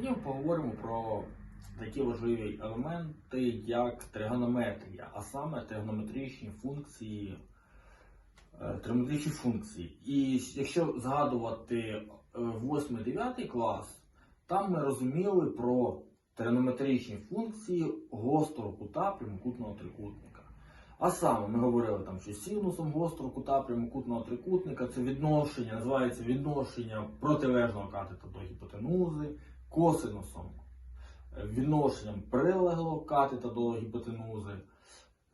Сьогодні поговоримо про такі важливі елементи, як тригонометрія, а саме тригонометричні функції, е, тригонометричні функції. І якщо згадувати 8-9 клас, там ми розуміли про тригонометричні функції гострого кута прямокутного трикутника. А саме ми говорили там, що синусом гострого кута прямокутного трикутника це відношення, називається відношення протилежного катета до гіпотенузи, косинусом е, відношенням прилеглого катета до гіпотенузи,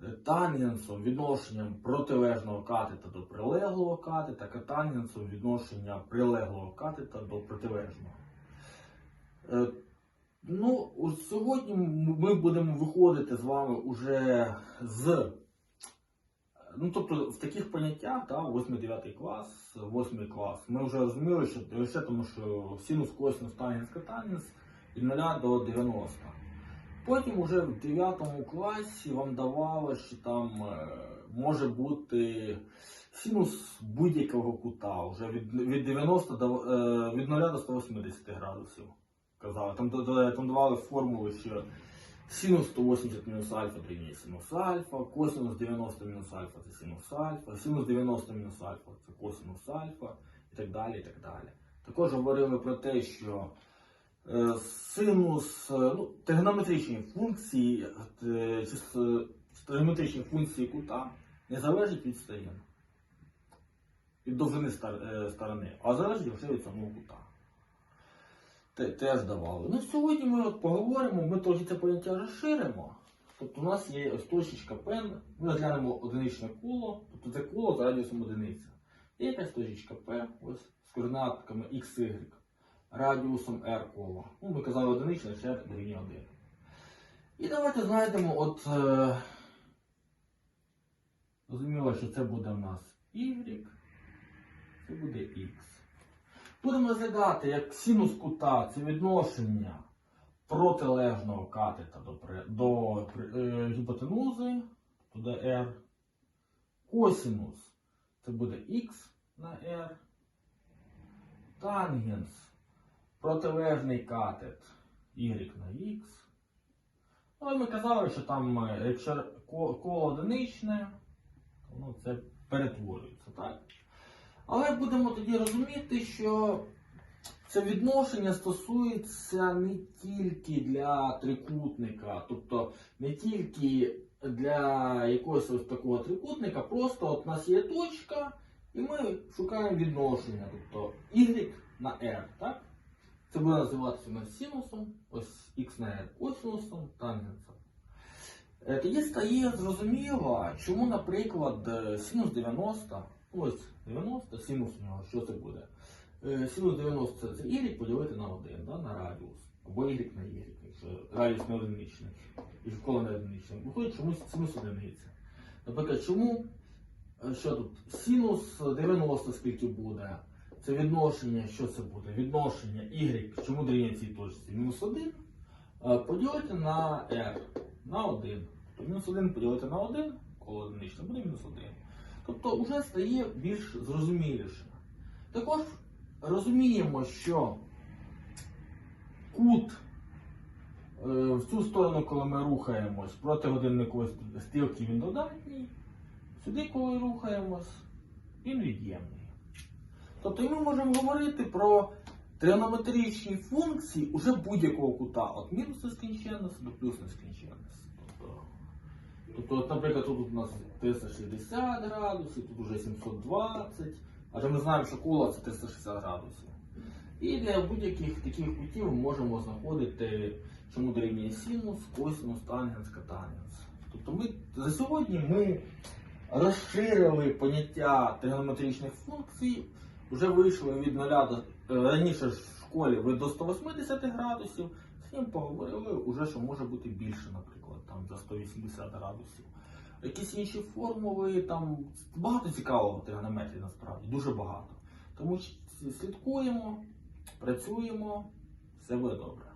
е, тангенсом відношенням протилежного катета до прилеглого катета, катангенсом відношення прилеглого катета до протилежного. Е, Ну, сьогодні ми будемо виходити з вами уже з. Ну, тобто, в таких поняттях, да, 8-9 клас, 8 клас, ми вже розуміли, що лише тому, що синус, косинус, тангенс, катангенс від 0 до 90. Потім уже в 9 класі вам давали, що там е, може бути синус будь-якого кута, вже від, від 90 до е, від 0 до 180 градусів. Казали. Там, там давали формули, що синус 180 мінус альфа дорівнює синус альфа, косинус 90 мінус альфа це синус альфа, синус 90 мінус альфа це косинус альфа і так далі. і так далі. Також говорили про те, що е, синус, е, ну, тригонометричні функції, е, тригонометричні функції кута не залежать від сторін, від довжини сторони, а залежать лише від самого кута. Те- Теж давали. Ну, сьогодні ми от поговоримо, ми трохи це поняття розширимо. Тобто у нас є ось точечка P, ми розглянемо одиничне коло, тобто це коло з радіусом одиниця. Є якась точечка P, ось з координатками x, y, радіусом r коло. Ну, ми казали одиничне, ще дорівнює 1. І давайте знайдемо, от е, зрозуміло, що це буде у нас y, це буде x. Будемо розглядати, як синус кута це відношення протилежного катета до, до е, гіпотенузи, туди r. Косинус це буде x на r. Тангенс протилежний катет y на. Ну, і ми казали, що там, е, якщо коло одиничне, то ну, це перетворюється, так? Але будемо тоді розуміти, що це відношення стосується не тільки для трикутника, тобто не тільки для якогось ось такого трикутника, просто от у нас є точка, і ми шукаємо відношення, тобто y на r, так? Це буде називатися у нас синусом, ось x на r, косинусом, тангенсом. Е, Тоді стає зрозуміло, чому, наприклад, е, синус 90, ось 90, синус у нього, що це буде? Е, Синус 90 це y поділити на 1, да, на радіус. Або y на y, якщо радіус не одиничний, і коло не одиничне. Виходить чомусь синус одиниця. Наприклад, чому е, що тут? Синус 90 скільки буде? Це відношення, що це буде? Відношення y, чому дорівнює цій точці? Мінус 1 е, поділити на r на 1. То мінус 1 поділити на 1, коло одиничне буде мінус 1. Тобто вже стає більш зрозуміліше. Також розуміємо, що кут е, в цю сторону, коли ми рухаємось проти годинникової стрілки, він додатній. Сюди, коли рухаємось, він від'ємний. Тобто ми можемо говорити про тригонометричні функції уже будь-якого кута, від мінус нескінченності до плюс нескінченності. Тобто, наприклад, тут у нас 360 градусів, тут уже 720, адже ми знаємо, що коло це 360 градусів. І для будь-яких таких кутів можемо знаходити, чому дорівнює синус, косинус, тангенс, катангенс. Тобто ми за сьогодні ми розширили поняття тригонометричних функцій, вже вийшли від 0 до е, раніше ж ви до 180 градусів. З ним поговорили, вже що може бути більше, наприклад, там за 180 градусів. Якісь інші формули, там багато цікавого тригонометрії насправді, дуже багато. Тому слідкуємо, працюємо, все буде добре.